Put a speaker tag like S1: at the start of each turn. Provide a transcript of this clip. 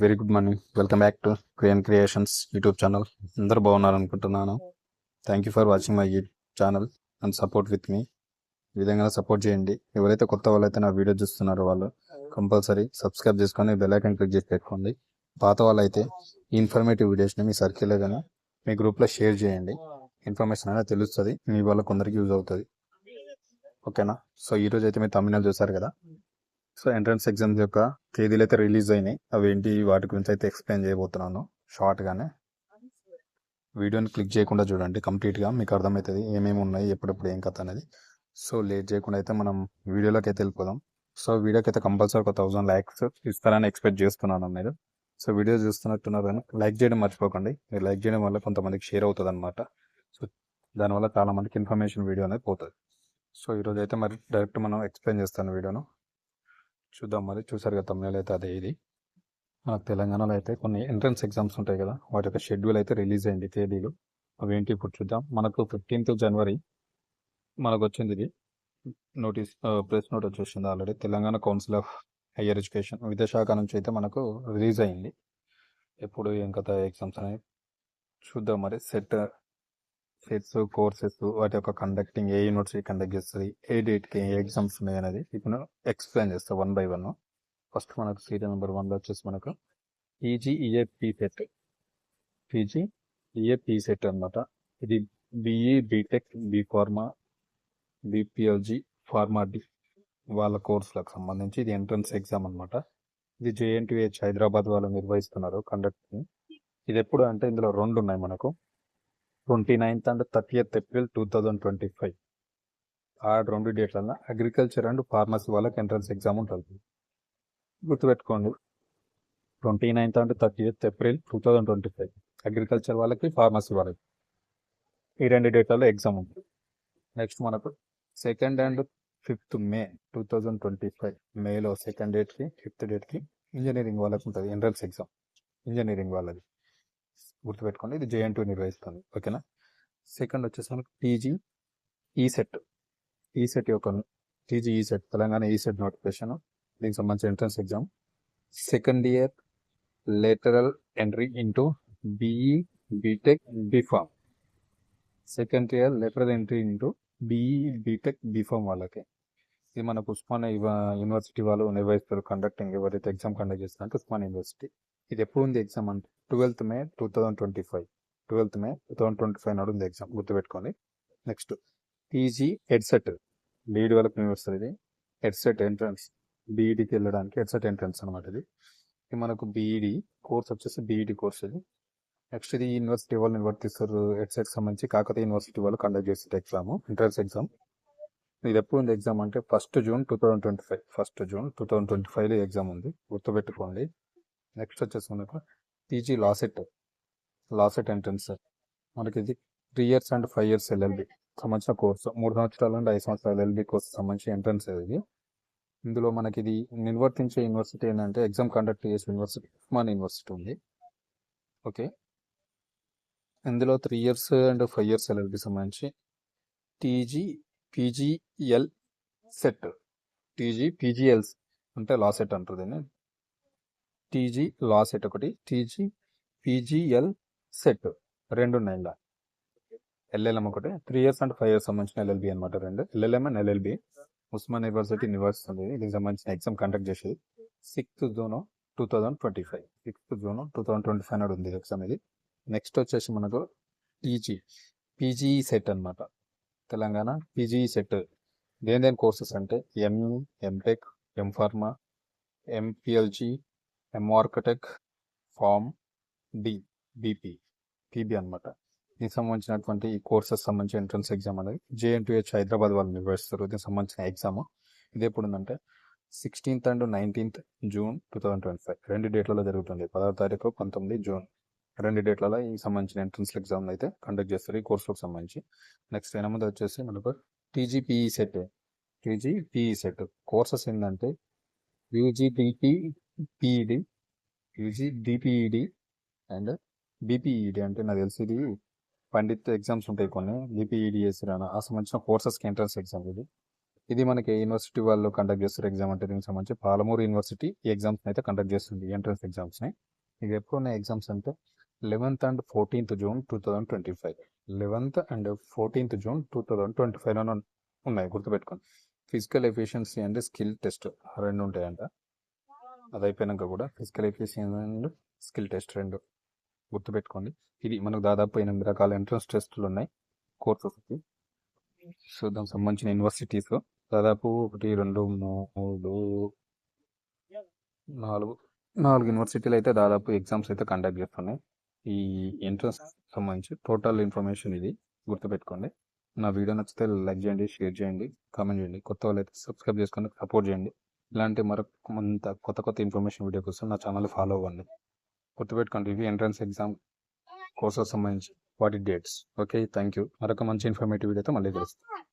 S1: Very good morning welcome back to క్రియన్ creations YouTube channel అందరూ బాగున్నారు అనుకుంటున్నాను thank you for watching my channel and support with me ఈ విధంగా support చేయండి. ఎవరైతే కొత్త వాళ్ళైతే నా వీడియో చూస్తున్నారో వాళ్ళు కంపల్సరీ సబ్స్క్రైబ్ చేసుకొని బెల్ ఐకాన్ క్లిక్ చేసి పెట్టుకోండి. పాత వాళ్ళైతే ఈ ఇన్ఫర్మేటివ్ వీడియోస్ని మీ సర్కిల్లో కానీ మీ గ్రూప్లో షేర్ చేయండి. ఇన్ఫర్మేషన్ అనేది తెలుస్తుంది. మీ వాళ్ళ కొందరికి యూజ్ అవుతుంది. ఓకేనా సో ఈ రోజు అయితే మీరు తమిళనాడు చూసారు కదా? సో ఎంట్రన్స్ ఎగ్జామ్స్ యొక్క తేదీలు అయితే రిలీజ్ అయినాయి. అవి ఏంటి వాటి గురించి అయితే ఎక్స్ప్లెయిన్ చేయబోతున్నాను షార్ట్గానే. వీడియోని క్లిక్ చేయకుండా చూడండి కంప్లీట్గా మీకు అర్థమవుతుంది ఏమేమి ఉన్నాయి ఎప్పుడెప్పుడు ఏం కథ అనేది. సో లేట్ చేయకుండా అయితే మనం వీడియోలోకి అయితే వెళ్ళిపోదాం. సో వీడియోకి అయితే కంపల్సరీ ఒక థౌసండ్ లైక్స్ ఇస్తారని ఎక్స్పెక్ట్ చేస్తున్నాను మీరు సో వీడియో చూస్తున్నట్టున్నారు కానీ లైక్ చేయడం మర్చిపోకండి. మీరు లైక్ చేయడం వల్ల కొంతమందికి షేర్ అవుతుంది అనమాట సో దానివల్ల చాలా మందికి ఇన్ఫర్మేషన్ వీడియో అనేది పోతుంది. సో ఈరోజు అయితే మరి డైరెక్ట్ మనం ఎక్స్ప్లెయిన్ చేస్తాను వీడియోను. చూద్దాం మరి చూసారు కదా తమిళ అయితే అదే ఇది. మనకు తెలంగాణలో అయితే కొన్ని ఎంట్రన్స్ ఎగ్జామ్స్ ఉంటాయి కదా. వాటి యొక్క షెడ్యూల్ అయితే రిలీజ్ అయింది తేదీలు. అవేంటి ఇప్పుడు చూద్దాం. మనకు ఫిఫ్టీన్త్ జనవరి మనకు వచ్చింది ఇది. నోటీస్ ప్రెస్ నోట్ వచ్చేసింది already Telangana council of higher education విద్యాశాఖ నుంచి అయితే మనకు రిలీజ్ అయింది. ఎప్పుడు ఏం కథ ఎగ్జామ్స్ అనేవి చూద్దాం మరి. సెట్ సెట్స్ కోర్సెస్ వాటి యొక్క కండక్టింగ్ ఏ యూనివర్సిటీ కండక్ట్ చేస్తుంది ఏ డేట్కి ఏ ఎగ్జామ్స్ ఉన్నాయి అనేది ఇప్పుడు ఎక్స్ప్లెయిన్ చేస్తా వన్ బై వన్ ఫస్ట్ మనకు సీరియల్ నెంబర్ వన్లో వచ్చేసి మనకు పీజీ సెట్ పీజీఈఏపీ సెట్ అనమాట ఇది బిఈ బీటెక్ బీ ఫార్మా బీపీఎల్జీ ఫార్మా డి వాళ్ళ కోర్సులకు సంబంధించి ఇది ఎంట్రన్స్ ఎగ్జామ్ అనమాట ఇది జేఎన్టీహెచ్ హైదరాబాద్ వాళ్ళు నిర్వహిస్తున్నారు కండక్ట్ ఇది ఎప్పుడు అంటే ఇందులో రెండు ఉన్నాయి మనకు. Twenty ninth and thirtieth April two thousand twenty five ఆ రెండు డేట్లలో అగ్రికల్చర్ అండ్ ఫార్మసీ వాళ్ళకి ఎంట్రన్స్ ఎగ్జామ్ ఉంటుంది. గుర్తుపెట్టుకోండి. Twenty ninth and thirtieth April two thousand twenty five agriculture వాళ్ళకి ఫార్మసీ వాళ్ళకి. ఈ రెండు డేట్లలో ఎగ్జామ్ ఉంటుంది. నెక్స్ట్ మనకు second and fifth May two thousand twenty five మేలో సెకండ్ డేట్కి ఫిఫ్త్ డేట్కి ఇంజనీరింగ్ వాళ్ళకి ఉంటుంది ఎంట్రన్స్ ఎగ్జామ్ ఇంజనీరింగ్ వాళ్ళది. గుర్తుపెట్టుకోండి. ఇది జేఎన్ టూ నిర్వహిస్తుంది. ఓకేనా? సెకండ్ వచ్చేసరికి టీజీ ఈ సెట్ ఈ సెట్ యొక్క టీజీ ఈ సెట్ తెలంగాణ ఈ సెట్ నోటిఫికేషన్ దీనికి సంబంధించిన entrance exam second year lateral entry into BE BTech BPharm second year lateral entry into BE BTech BPharm వాళ్ళకి. ఇది మనకు ఉస్మానియా యూనివర్సిటీ వాళ్ళు నిర్వహిస్తారు కండక్టింగ్ ఎవరైతే ఎగ్జామ్ కండక్ట్ చేస్తారంటే ఉస్మానియా యూనివర్సిటీ ఇది ఎప్పుడు ఉంది ఎగ్జామ్ అంటే? Twelfth May two thousand twenty five. Twelfth May two thousand twenty five నాడు ఉంది ఎగ్జామ్ గుర్తుపెట్టుకోండి. నెక్స్ట్ పీజీ హెడ్సెట్ బీఈడి వాళ్ళకి యూనివర్సిటీ ఇది హెడ్సెట్ ఎంట్రన్స్ బీఈడికి వెళ్ళడానికి హెడ్సెట్ ఎంట్రన్స్ అనమాట ఇది. ఇది మనకు బీఈడి కోర్స్ వచ్చేసి బీఈడి కోర్స్ ఇది. నెక్స్ట్ ఇది యూనివర్సిటీ వాళ్ళు నిర్వర్తిస్తారు హెడ్సెట్ సంబంధించి. కాకపోతే యూనివర్సిటీ వాళ్ళు కండక్ట్ చేసే ఎగ్జామ్ ఎంట్రన్స్ ఎగ్జామ్ ఇది ఎప్పుడు ఉంది ఎగ్జామ్ అంటే first June two thousand twenty five first June two thousand twenty ఫైవ్లో ఎగ్జామ్ ఉంది. గుర్తుపెట్టుకోండి. నెక్స్ట్ వచ్చేసి మనకు పీజీ లాసెట్. లాసెట్ ఎంట్రన్స్ మనకి ఇది three years and five years LLB సంబంధించిన కోర్సు. మూడు సంవత్సరాలు అండ్ ఐదు సంవత్సరాల ఎల్ఎల్బి కోర్సు సంబంధించి ఎంట్రన్స్ ఇది ఇందులో మనకి ఇది నిర్వర్తించే యూనివర్సిటీ ఏంటంటే ఎగ్జామ్ కండక్ట్ చేసే యూనివర్సిటీ ఉస్మాన్ యూనివర్సిటీ ఉంది. ఓకే. ఇందులో three years and five years LLB సంబంధించి TG PGL CET. TG PGL అంటే లా సెట్ అంటారు దీన్ని. టీజీ లా సెట్ ఒకటి టీజీ పీజీఎల్ సెట్ రెండు ఉన్నాయి ఇలా ఎల్ఎల్ఎం ఒకటి three years and five years సంబంధించిన ఎల్ఎల్బి అనమాట రెండు. LLM and LLB. Osman university నిర్వహిస్తుంది దీనికి సంబంధించిన ఎగ్జామ్ కండక్ట్ చేసేది sixth June two thousand twenty five. Sixth June two thousand twenty five నాడు ఉంది ఎగ్జామ్ ఇది. నెక్స్ట్ వచ్చేసి మనకు టీజీ పీజీ సెట్ అనమాట తెలంగాణ పీజీ సెట్. దేని దేని కోర్సెస్ అంటే ME M Tech M Pharma ఎంపీఎల్జీ ఎంఆర్కటెక్ pharm D BP PB అనమాట దీనికి సంబంధించినటువంటి ఈ కోర్సెస్ సంబంధించిన ఎంట్రన్స్ ఎగ్జామ్ అనేది జేఎన్టీహెచ్ హైదరాబాద్ వాళ్ళు నిర్వహిస్తారు దీనికి సంబంధించిన ఎగ్జామ్ ఇది ఎప్పుడు ఉందంటే sixteenth and nineteenth June two thousand twenty five రెండు డేట్లలో జరుగుతుంది. పదవ తారీఖు పంతొమ్మిది జూన్ రెండు డేట్లలో ఈ సంబంధించిన ఎంట్రన్స్ ఎగ్జామ్ అయితే కండక్ట్ చేస్తారు ఈ కోర్సులకు సంబంధించి. నెక్స్ట్ ఎనిమిది వచ్చేసి మనకు TGPE set TGPE set courses ఏంటంటే UG DP PED UG DPED and BPED అంటే నాకు తెలిసి. ఇది పండిత్ ఎగ్జామ్స్ ఉంటాయి కొన్ని. బీపీఈడి చేసిరాను ఆ సంబంధించిన కోర్సెస్కి ఎంట్రన్స్ ఎగ్జామ్ ఇది. ఇది మనకి యూనివర్సిటీ వాళ్ళు కండక్ట్ చేస్తారు ఎగ్జామ్ అంటే దీనికి సంబంధించి. పాలమూరు యూనివర్సిటీ ఎగ్జామ్స్ అయితే కండక్ట్ చేస్తుంది ఎంట్రన్స్ ఎగ్జామ్స్ని ఇది ఎప్పుడు ఉన్నాయి ఎగ్జామ్స్ అంటే eleventh and fourteenth June two thousand twenty five. Eleventh and fourteenth June two thousand twenty ఫైవ్లో ఉన్నాయి గుర్తుపెట్టుకోండి. Physical efficiency and skill test రెండు ఉంటాయంట. అది అయిపోయినాక కూడా physical efficiency and skill test రెండు గుర్తుపెట్టుకోండి. ఇది మనకు దాదాపు ఎనిమిది రకాల ఎంట్రన్స్ టెస్టులు ఉన్నాయి. కోర్సెస్కి సో దానికి సంబంధించిన యూనివర్సిటీస్. దాదాపు ఒకటి రెండు మూడు నాలుగు నాలుగు యూనివర్సిటీలు అయితే దాదాపు ఎగ్జామ్స్ అయితే కండక్ట్ చేస్తున్నాయి. ఈ ఎంట్రన్స్ సంబంధించి టోటల్ ఇన్ఫర్మేషన్ ఇది గుర్తుపెట్టుకోండి. నా వీడియో నచ్చితే లైక్ చేయండి షేర్ చేయండి కామెంట్ చేయండి. కొత్త వాళ్ళు అయితే సబ్స్క్రైబ్ చేసుకొని సపోర్ట్ చేయండి. ఇలాంటి మరొక కొంత కొత్త కొత్త ఇన్ఫర్మేషన్ వీడియో కోసం నా ఛానల్ ఫాలో అవ్వండి. గుర్తుపెట్టుకోండి ఇవి ఎంట్రన్స్ ఎగ్జామ్ కోర్సెస్ సంబంధించి వాటి డేట్స్. ఓకే థ్యాంక్ యూ మరొక మంచి ఇన్ఫర్మేటివ్ వీడియోతో మళ్ళీ కలుస్తాను